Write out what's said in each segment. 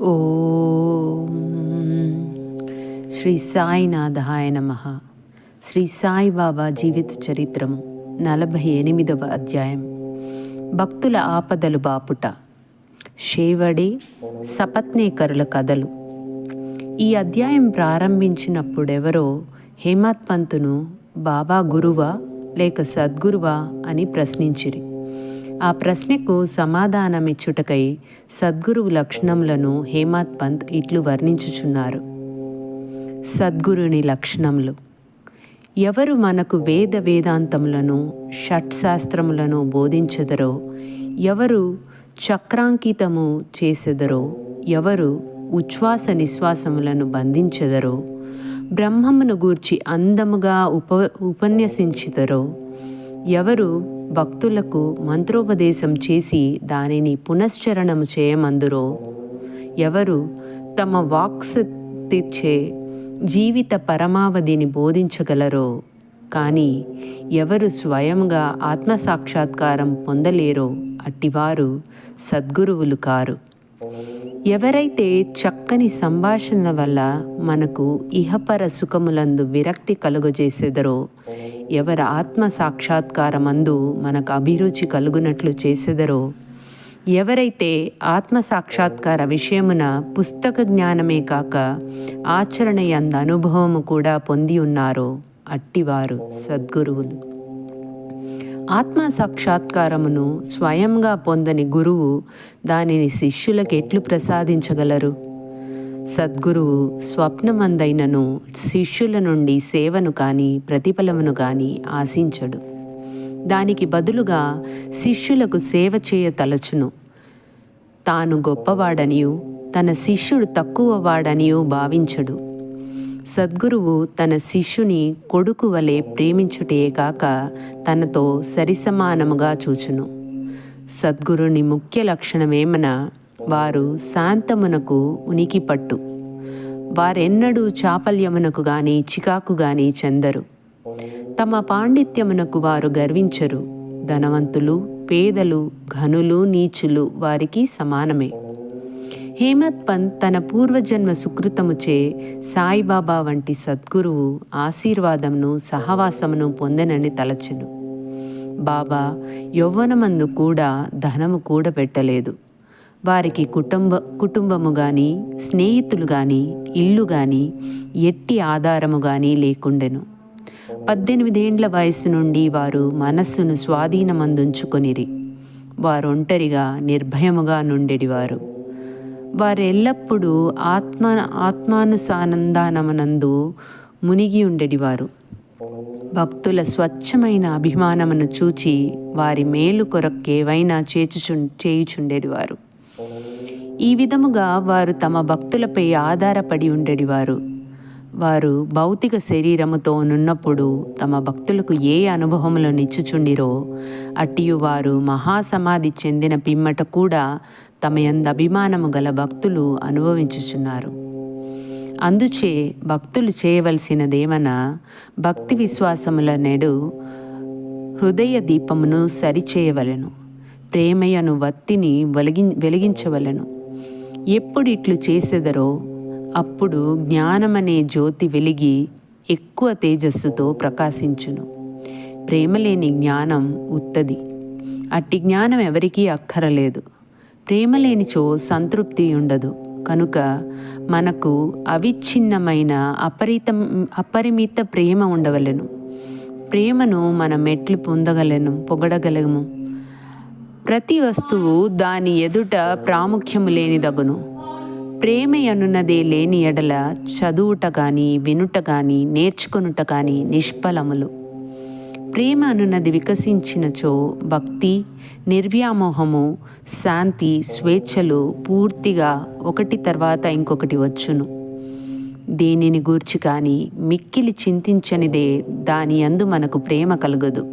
ఓం శ్రీ సాయినాథాయ నమ. శ్రీ సాయిబాబా జీవిత చరిత్రము నలభై ఎనిమిదవ అధ్యాయం. భక్తుల ఆపదలు బాపుట. షేవడే సపత్నేకరుల కథలు. ఈ అధ్యాయం ప్రారంభించినప్పుడెవరో హేమత్ పంతును బాబా గురువా లేక సద్గురువా అని ప్రశ్నించిరి. ఆ ప్రశ్నకు సమాధానమిచ్చుటకై సద్గురువు లక్షణములను హేమత్ పంత్ ఇట్లు వర్ణించుచున్నారు. సద్గురుని లక్షణములు. ఎవరు మనకు వేద వేదాంతములను షట్శాస్త్రములను బోధించెదరో ఎవరు చక్రాంకితము చేసెదరో ఎవరు ఉచ్ఛ్వాస నిశ్వాసములను బంధించెదరో బ్రహ్మమును గూర్చి అందముగా ఉప ఉపన్యసించిదరో ఎవరు భక్తులకు మంత్రోపదేశం చేసి దానిని పునశ్చరణము చేయమందురో? ఎవరు తమ వాక్శక్తిచే జీవిత పరమావధిని బోధించగలరో? కానీ ఎవరు స్వయంగా ఆత్మసాక్షాత్కారం పొందలేరో అట్టివారు సద్గురువులు కారు. ఎవరైతే చక్కని సంభాషణల వల్ల మనకు ఇహపర సుఖములందు విరక్తి కలుగజేసెదరో ఎవరి ఆత్మ సాక్షాత్కారమందు మనకు అభిరుచి కలుగునట్లు చేసెదరో ఎవరైతే ఆత్మ సాక్షాత్కార విషయమున పుస్తక జ్ఞానమే కాక ఆచరణ అనుభవము కూడా పొంది ఉన్నారో అట్టివారు సద్గురువులు. ఆత్మ సాక్షాత్కారమును స్వయంగా పొందని గురువు దానిని శిష్యులకు ఎట్లు ప్రసాదించగలరు? సద్గురువు స్వప్నమందైనను శిష్యుల నుండి సేవను కానీ ప్రతిఫలమును కానీ ఆశించడు. దానికి బదులుగా శిష్యులకు సేవ చేయ తలచును. తాను గొప్పవాడనియు తన శిష్యుడు తక్కువవాడనియూ భావించడు. సద్గురువు తన శిష్యుని కొడుకు వలె ప్రేమించుటే కాక తనతో సరిసమానముగా చూచును. సద్గురుని ముఖ్య లక్షణమేమన వారు శాంతమునకు ఉనికి పట్టు వారెన్నడూ చాపల్యమునకు గాని చికాకు గాని చెందరు. తమ పాండిత్యమునకు వారు గర్వించరు. ధనవంతులు పేదలు ఘనులు నీచులు వారికి సమానమే. హేమత్ పంత్ తన పూర్వజన్మ సుకృతముచే సాయిబాబా వంటి సద్గురువు ఆశీర్వాదమును సహవాసమును పొందనని తలచెను. బాబా యౌవనమందు కూడా ధనము కూడబెట్టలేదు. వారికి కుటుంబ కుటుంబము కానీ స్నేహితులు కానీ ఇల్లు కానీ ఎట్టి ఆధారము కానీ లేకుండెను. పద్దెనిమిదేండ్ల వయస్సు నుండి వారు మనస్సును స్వాధీనమందుంచుకొనిరి. వారు ఒంటరిగా నిర్భయముగా నుండెడివారు. వారు ఎల్లప్పుడూ ఆత్మ ఆత్మానుసానందానమునందు మునిగి ఉండేటివారు. భక్తుల స్వచ్ఛమైన అభిమానమును చూచి వారి మేలు కొరకేవైనా చేచుచు చేయుచుండేటివారు. ఈ విధముగా వారు తమ భక్తులపై ఆధారపడి ఉండేటివారు. వారు భౌతిక శరీరముతో నున్నప్పుడు తమ భక్తులకు ఏ అనుభవములను ఇచ్చుచుండిరో అట్టియు వారు మహాసమాధి చెందిన పిమ్మట కూడా తమ యందు అభిమానము గల భక్తులు అనుభవించుచున్నారు. అందుచే భక్తులు చేయవలసినదేమన భక్తి విశ్వాసముల నెడు హృదయ దీపమును సరిచేయవలెను. ప్రేమయను వత్తిని వెలిగి వెలిగించవలెను. ఎప్పుడు ఇట్లు చేసెదరో అప్పుడు జ్ఞానమనే జ్యోతి వెలిగి ఎక్కువ తేజస్సుతో ప్రకాశించును. ప్రేమలేని జ్ఞానం ఉత్తది. అట్టి జ్ఞానం ఎవరికీ అక్కరలేదు. ప్రేమ లేనిచో సంతృప్తి ఉండదు. కనుక మనకు అవిచ్ఛిన్నమైన అపరితం అపరిమిత ప్రేమ ఉండవలెను. ప్రేమను మనం ఎట్లు పొందగలను పొగడగలము. ప్రతి వస్తువు దాని ఎదుట ప్రాముఖ్యము లేనిదగును. ప్రేమ అనున్నదే లేని ఎడల చదువుట కానీ వినుట కానీ నేర్చుకొనుట కానీ నిష్ఫలములు. ప్రేమ అనున్నది వికసించినచో భక్తి నిర్వ్యామోహము శాంతి స్వేచ్ఛలు పూర్తిగా ఒకటి తర్వాత ఇంకొకటి వచ్చును. దేనిని గూర్చి కానీ మిక్కిలి చింతించనిదే దాని అందు మనకు ప్రేమ కలగదు.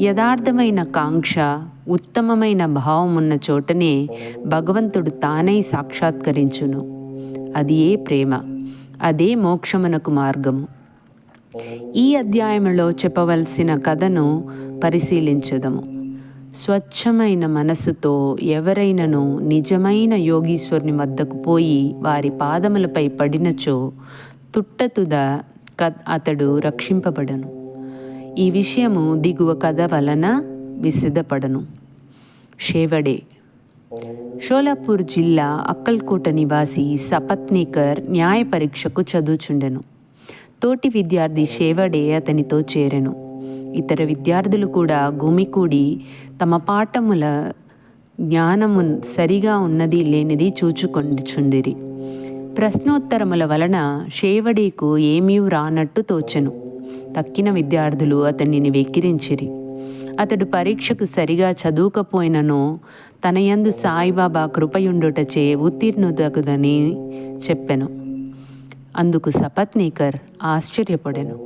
యథార్థమైన కాంక్ష ఉత్తమమైన భావం ఉన్న చోటనే భగవంతుడు తానై సాక్షాత్కరించును. అది ఏ ప్రేమ అదే మోక్షమునకు మార్గము. ఈ అధ్యాయంలో చెప్పవలసిన కథను పరిశీలించదము. స్వచ్ఛమైన మనసుతో ఎవరైనను నిజమైన యోగీశ్వరుని వద్దకు పోయి వారి పాదములపై పడినచో తుట్టతుద క అతడు రక్షింపబడను. ఈ విషయము దిగువ కథ వలన విసిదపడను. షేవడే షోలాపూర్ జిల్లా అక్కల్కోట నివాసి సపత్నీకర్ న్యాయ పరీక్షకు చదువుచుండెను. తోటి విద్యార్థి షేవడే అతనితో చేరెను. ఇతర విద్యార్థులు కూడా గుమికూడి తమ పాఠముల జ్ఞానము సరిగా ఉన్నది లేనిది చూచుకొనిచుండిరి. ప్రశ్నోత్తరముల వలన షేవడీకు ఏమీ రానట్టు తోచెను. తక్కిన విద్యార్థులు అతనిని వెక్కిరించిరి. అతడు పరీక్షకు సరిగా చదువుకపోయినను తనయందు సాయిబాబా కృపయుండుటచే ఉత్తీర్ణుదగుదని చెప్పెను. అందుకు సపత్నీకర్ ఆశ్చర్యపడెను.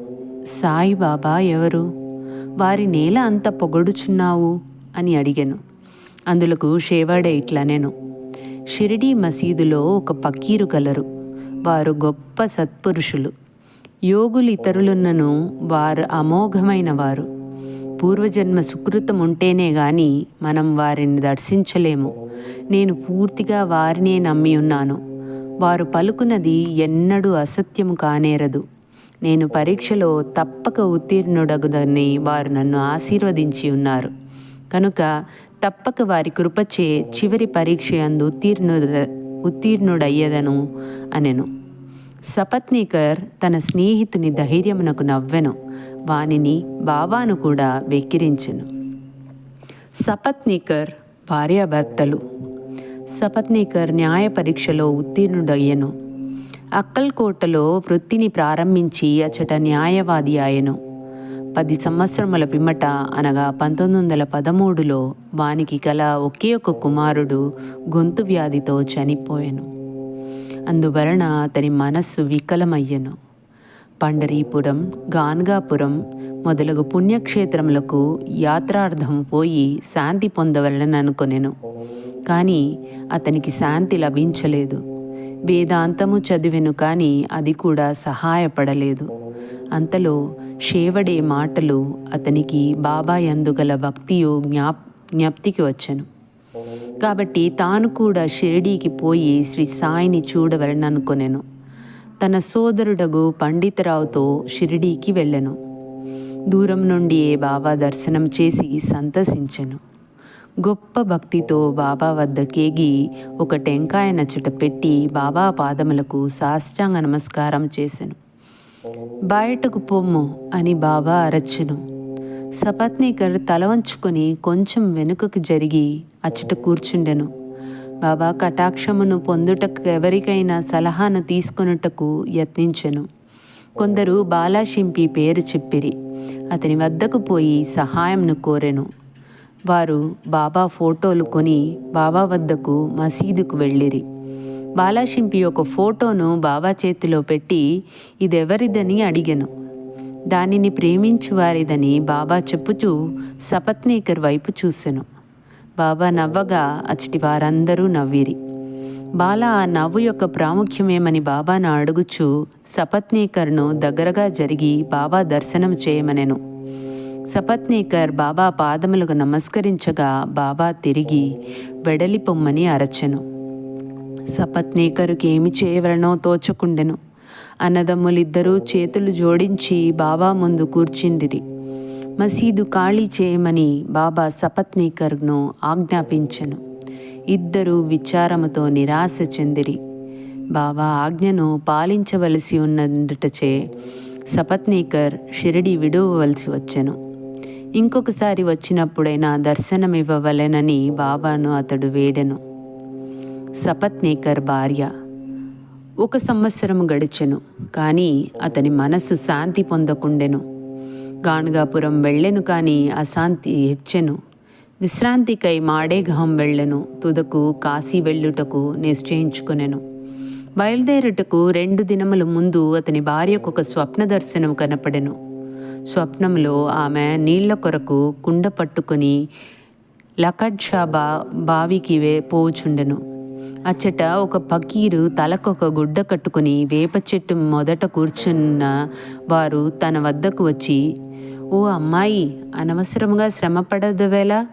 సాయిబాబా ఎవరు? వారి నేల అంత పొగడుచున్నావు? అని అడిగాను. అందులకు షేవాడే ఇట్లనెను షిరిడీ మసీదులో ఒక పకీరు కలరు వారు గొప్ప సత్పురుషులు. యోగులు ఇతరులున్నను వారు అమోఘమైన వారు. పూర్వజన్మ సుకృతం ఉంటేనే గాని మనం వారిని దర్శించలేము. నేను పూర్తిగా వారినే నమ్మి ఉన్నాను. వారు పలుకున్నది ఎన్నడూ అసత్యము కానేరదు. నేను పరీక్షలో తప్పక ఉత్తీర్ణుడగుదని వారు నన్ను ఆశీర్వదించి ఉన్నారు. కనుక తప్పక వారి కృపచే చివరి పరీక్ష అందు ఉత్తీర్ణు ఉత్తీర్ణుడయ్యదను అనెను. సపత్నీకర్ తన స్నేహితుని ధైర్యమునకు నవ్వెను. వానిని బాబాను కూడా వెక్కిరించెను. సపత్నీకర్ భార్యాభర్తలు సపత్నీకర్ న్యాయ పరీక్షలో ఉత్తీర్ణుడయ్యను. అక్కల్కోటలో వృత్తిని ప్రారంభించి అచట న్యాయవాది ఆయను. పది సంవత్సరముల పిమ్మట అనగా పంతొమ్మిది వందల పదమూడులో వానికి గల ఒకే ఒక కుమారుడు గొంతు వ్యాధితో చనిపోయాను. అందువలన అతని మనస్సు వికలమయ్యను. పండరీపురం గాన్గాపురం మొదలగు పుణ్యక్షేత్రములకు యాత్రార్థం పోయి శాంతి పొందవలననుకొనెను. కానీ అతనికి శాంతి లభించలేదు. వేదాంతము చదివెను కానీ అది కూడా సహాయపడలేదు. అంతలో షేవడే మాటలు అతనికి బాబా ఎందుగల భక్తియు జ్ఞాప్ జ్ఞప్తికి వచ్చను. కాబట్టి తాను కూడా షిరిడీకి పోయి శ్రీ సాయిని చూడవలననుకొనెను. తన సోదరుడగు పండితరావుతో షిరిడీకి వెళ్ళెను. దూరం నుండి బాబా దర్శనం చేసి సంతసించెను. గొప్ప భక్తితో బాబా వద్దకేగి ఒక టెంకాయ నచ్చట పెట్టి బాబా పాదములకు సాష్టాంగ నమస్కారం చేసెను. బయటకు పొమ్ము అని బాబా అరచెను. సపత్నీకర్ తల వంచుకొని కొంచెం వెనుకకు జరిగి అచ్చట కూర్చుండెను. బాబా కటాక్షమును పొందుటకు ఎవరికైనా సలహాను తీసుకొనుటకు యత్నించెను. కొందరు బాలాషింపి పేరు చెప్పిరి. అతని వద్దకు పోయి సహాయంను కోరెను. వారు బాబా ఫోటోలు కొని బాబా వద్దకు మసీదుకు వెళ్ళిరి. బాలాషింపి ఒక ఫోటోను బాబా చేతిలో పెట్టి ఇదెవరిదని అడిగను. దానిని ప్రేమించు వారిదని బాబా చెప్పుచూ సపత్నీకర్ వైపు చూసెను. బాబా నవ్వగా అచ్చటి వారందరూ నవ్విరి. బాల ఆ నవ్వు యొక్క ప్రాముఖ్యమేమని బాబాను అడుగుచూ సపత్నీకర్ను దగ్గరగా జరిగి బాబా దర్శనం చేయమనెను. సపత్నీకర్ బాబా పాదములకు నమస్కరించగా బాబా తిరిగి వెడలి పొమ్మని అరచెను. సపత్నీకరుకి ఏమి చేయవలనో తోచకుండెను. అన్నదమ్ములిద్దరూ చేతులు జోడించి బాబా ముందు కూర్చిండిరి. మసీదు ఖాళీ చేయమని బాబా సపత్నీకర్ను ఆజ్ఞాపించెను. ఇద్దరు విచారముతో నిరాశ చెందిరి. బాబా ఆజ్ఞను పాలించవలసి ఉన్నటచే సపత్నీకర్ షిరిడి విడువవలసి వచ్చెను. ఇంకొకసారి వచ్చినప్పుడైనా దర్శనమివ్వవలెనని బాబాను అతడు వేడెను. సపత్నేకర్ భార్య ఒక సంవత్సరం గడిచెను కానీ అతని మనస్సు శాంతి పొందకుండెను. గాణగాపురం వెళ్ళెను కానీ అశాంతి హెచ్చెను. విశ్రాంతికై మాడేఘం వెళ్ళెను తుదకు కాశీ వెళ్ళుటకు నిశ్చయించుకునెను. బయలుదేరుటకు రెండు దినముల ముందు అతని భార్యకు ఒక స్వప్న దర్శనం కనపడెను. స్వప్నంలో ఆమె నీళ్ళ కొరకు కుండ పట్టుకొని లకడ్షాబా బావికి వే పోవుచుండెను అచ్చట ఒక పకీరు తలకొక గుడ్డ కట్టుకుని వేప చెట్టు మొదట కూర్చున్న వారు తన వద్దకు వచ్చి ఓ అమ్మాయి అనవసరముగా శ్రమపడదు పడదవేలా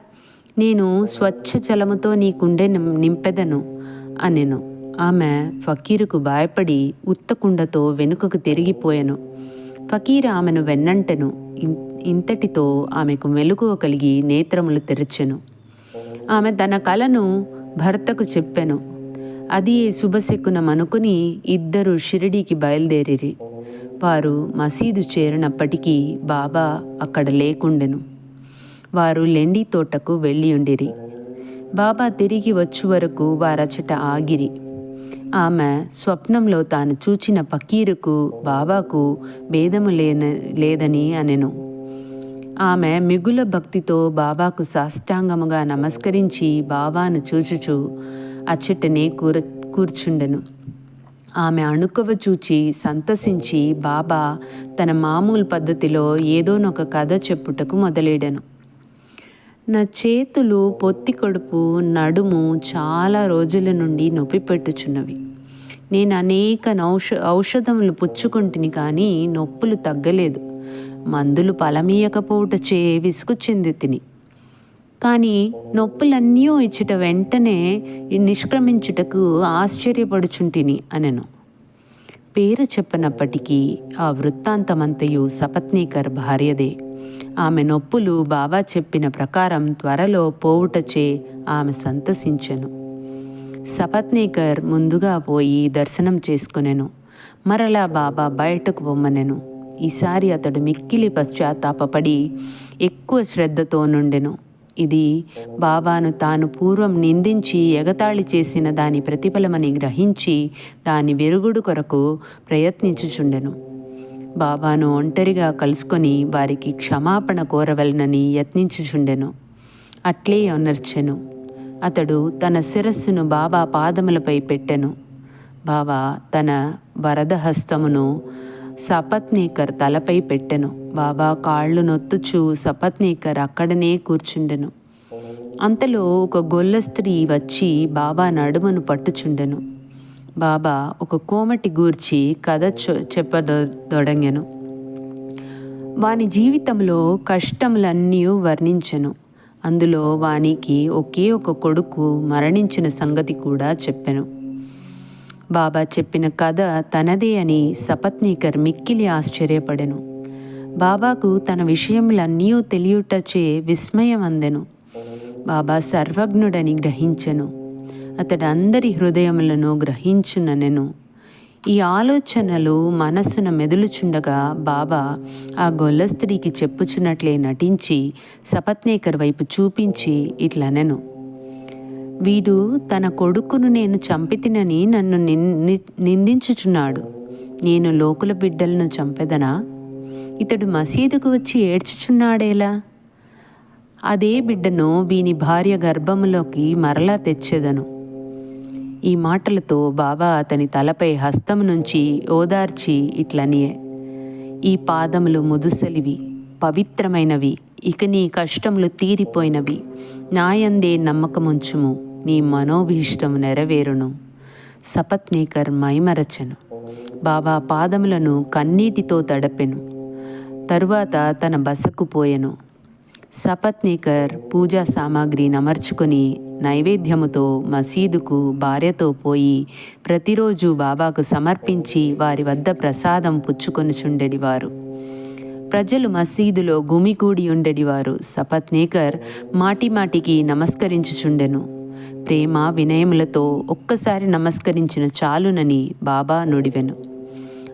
నేను స్వచ్ఛ జలముతో నీ కుండె నిం- నింపెదను అనెను. ఆమె ఫకీరుకు భయపడి ఉత్తకుండతో వెనుకకు తిరిగిపోయాను. ఫకీర్ ఆమెను వెన్నంటను ఇంతటితో ఆమెకు మెలకువ కలిగి నేత్రములు తెరచెను. ఆమె తన కలను భర్తకు చెప్పెను. అది శుభశకునమనుకుని ఇద్దరు షిరిడీకి బయలుదేరిరి. వారు మసీదు చేరినప్పటికీ బాబా అక్కడ లేకుండెను. వారు లెండి తోటకు వెళ్ళి ఉండిరి బాబా తిరిగి వచ్చు వరకు వారచట ఆగిరి. ఆమె స్వప్నంలో తాను చూచిన పకీరుకు బాబాకు భేదము లేన లేదని అనెను. ఆమె మిగుల భక్తితో బాబాకు సాష్టాంగముగా నమస్కరించి బాబాను చూచుచు అచ్చటనే కూర కూర్చుండెను. ఆమె అణుకవ చూచి సంతసించి బాబా తన మామూలు పద్ధతిలో ఏదోనొక కథ చెప్పుటకు మొదలెడెను. నా చేతులు పొత్తి కడుపు నడుము చాలా రోజుల నుండి నొప్పి పెట్టుచున్నవి. నేను అనేక ఔష ఔషధములు పుచ్చుకుంటుని కానీ నొప్పులు తగ్గలేదు. మందులు ఫలమీయకపోవటచే విసుగు చెంది తిని కానీ నొప్పులన్నీ ఇచ్చట వెంటనే నిష్క్రమించుటకు ఆశ్చర్యపడుచుంటిని అనెను. పేరు చెప్పనప్పటికీ ఆ వృత్తాంతమంతయు సపత్నీకర్ భార్యదే. ఆమె నొప్పులు బాబా చెప్పిన ప్రకారం త్వరలో పోవుటచే ఆమె సంతసించెను. సపత్నీకర్ ముందుగా పోయి దర్శనం చేసుకునెను. మరలా బాబా బయటకు పొమ్మనెను ఈసారి అతడు మిక్కిలి పశ్చాత్తాపపడి ఎక్కువ శ్రద్ధతో నుండెను. ఇది బాబాను తాను పూర్వం నిందించి ఎగతాళి చేసిన దాని ప్రతిఫలమని గ్రహించి దాని వెరుగుడు కొరకు ప్రయత్నించుచుండెను. బాబాను ఒంటరిగా కలుసుకొని వారికి క్షమాపణ కోరవలనని యత్నించుచుండెను. అట్లే ఒనర్చెను అతడు తన శిరస్సును బాబా పాదములపై పెట్టెను. బాబా తన వరదహస్తమును సపత్నేకర్ సపత్నీకర్ తలపై పెట్టెను. బాబా కాళ్ళు నొత్తుచు సపత్నీకర్ అక్కడనే కూర్చుండెను. అంతలో ఒక గొల్ల స్త్రీ వచ్చి బాబా నడుమును పట్టుచుండెను. బాబా ఒక కోమటి గూర్చి కథ చెప్పదొడంగెను వాని జీవితంలో కష్టములన్నీ వర్ణించెను. అందులో వానికి ఒకే ఒక కొడుకు మరణించిన సంగతి కూడా చెప్పెను. బాబా చెప్పిన కథ తనదే అని సపత్నీకర్ మిక్కిలి ఆశ్చర్యపడెను. బాబాకు తన విషయములన్నీ తెలియుటచే విస్మయం అందెను బాబా సర్వజ్ఞుడని గ్రహించెను. అతడు అందరి హృదయములను గ్రహించుననెను ఈ ఆలోచనలు మనస్సున మెదులుచుండగా బాబా ఆ గొల్ల స్త్రీకి చెప్పుచున్నట్లే నటించి సపత్నేకర్ వైపు చూపించి ఇట్లనెను వీడు తన కొడుకును నేను చంపితినని నన్ను నిన్- ని- నిందించుచున్నాడు. నేను లోకుల బిడ్డలను చంపెదనా? ఇతడు మసీదుకు వచ్చి ఏడ్చుచున్నాడేలా? అదే బిడ్డను వీని భార్య గర్భములోకి మరలా తెచ్చేదను. ఈ మాటలతో బాబా అతని తలపై హస్తం నుంచి ఓదార్చి ఇట్లనియే ఈ పాదములు ముదుసలివి పవిత్రమైనవి ఇక నీ కష్టములు తీరిపోయినవి. నాయందే నమ్మకముంచుము నీ మనోభీష్టం నెరవేరును. సపత్నీకర్ మైమరచను బాబా పాదములను కన్నీటితో తడపెను. తరువాత తన బసకు పోయెను. సపత్నీకర్ పూజా సామాగ్రిని అమర్చుకొని నైవేద్యముతో మసీదుకు భార్యతో పోయి ప్రతిరోజు బాబాకు సమర్పించి వారి వద్ద ప్రసాదం పుచ్చుకొనుచుండెడివారు. ప్రజలు మసీదులో గుమిగూడి ఉండెడివారు. సపత్నేకర్ మాటిమాటికి నమస్కరించుచుండెను. ప్రేమ వినయములతో ఒక్కసారి నమస్కరించిన చాలునని బాబా నుడివెను.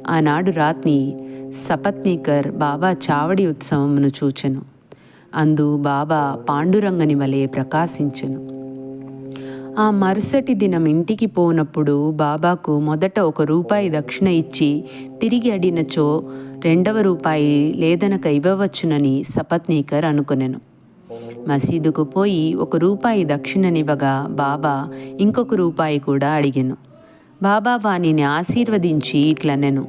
ఆనాడు రాత్రి సపత్నీకర్ బాబా చావడి ఉత్సవమును చూచెను. అందు బాబా పాండురంగని వలె ప్రకాశించెను. ఆ మరుసటి దినం ఇంటికి పోనప్పుడు బాబాకు మొదట ఒక రూపాయి దక్షిణ ఇచ్చి తిరిగి అడినచో రెండవ రూపాయి లేదనక ఇవ్వవచ్చునని సపత్నీకర్ అనుకొనెను. మసీదుకు పోయి ఒక రూపాయి దక్షిణనివ్వగా బాబా ఇంకొక రూపాయి కూడా అడిగాను. బాబా వాణిని ఆశీర్వదించి ఇట్లనెను.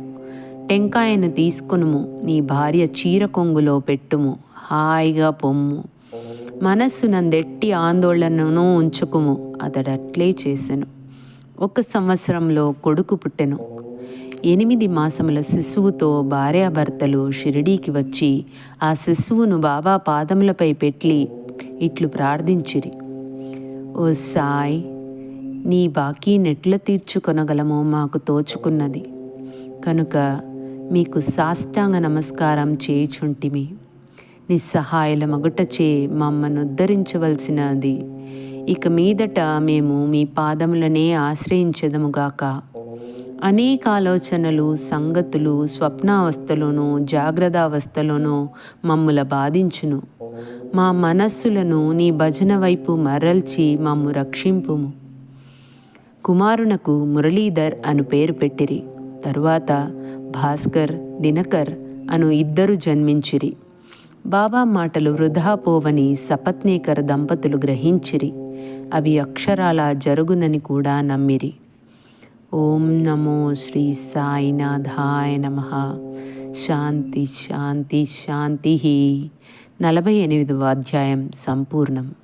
టెంకాయను తీసుకునుము నీ భార్య చీర కొంగులో పెట్టుము హాయిగా పొమ్ము. మనస్సునందెట్టి ఆందోళనను ఉంచుకుము. అతడట్లే చేసెను. ఒక సంవత్సరంలో కొడుకు పుట్టెను. ఎనిమిది మాసముల శిశువుతో భార్యాభర్తలు షిరిడీకి వచ్చి ఆ శిశువును బాబా పాదములపై పెట్టి ఇట్లు ప్రార్థించిరి. ఓ సాయ్ నీ బాకీ నెట్ల తీర్చుకొనగలమో మాకు తోచుకున్నది. కనుక మీకు సాష్టాంగ నమస్కారం చేయుచుంటిమి. నిస్సహాయుల మగుటచే మమ్మను ఉద్ధరించవలసినది. ఇక మీదట మేము మీ పాదములనే ఆశ్రయించదముగాక. అనేక ఆలోచనలు సంగతులు స్వప్నావస్థలోనూ జాగ్రత్తావస్థలోనూ మమ్ముల బాధించును. మా మనస్సులను నీ భజన వైపు మరల్చి మమ్ము రక్షింపుము. కుమారునకు మురళీధర్ అను పేరు పెట్టిరి. తరువాత భాస్కర్ దినకర్ అను ఇద్దరు జన్మించిరి. బాబా మాటలు వృధా పోవని సపత్నేకర్ దంపతులు గ్రహించిరి. అవి అక్షరాల జరుగునని కూడా నమ్మిరి. ఓం నమో శ్రీ సాయినాథాయ నమ. శాంతి శాంతి శాంతి. నలభై ఎనిమిదవ అధ్యాయం సంపూర్ణం.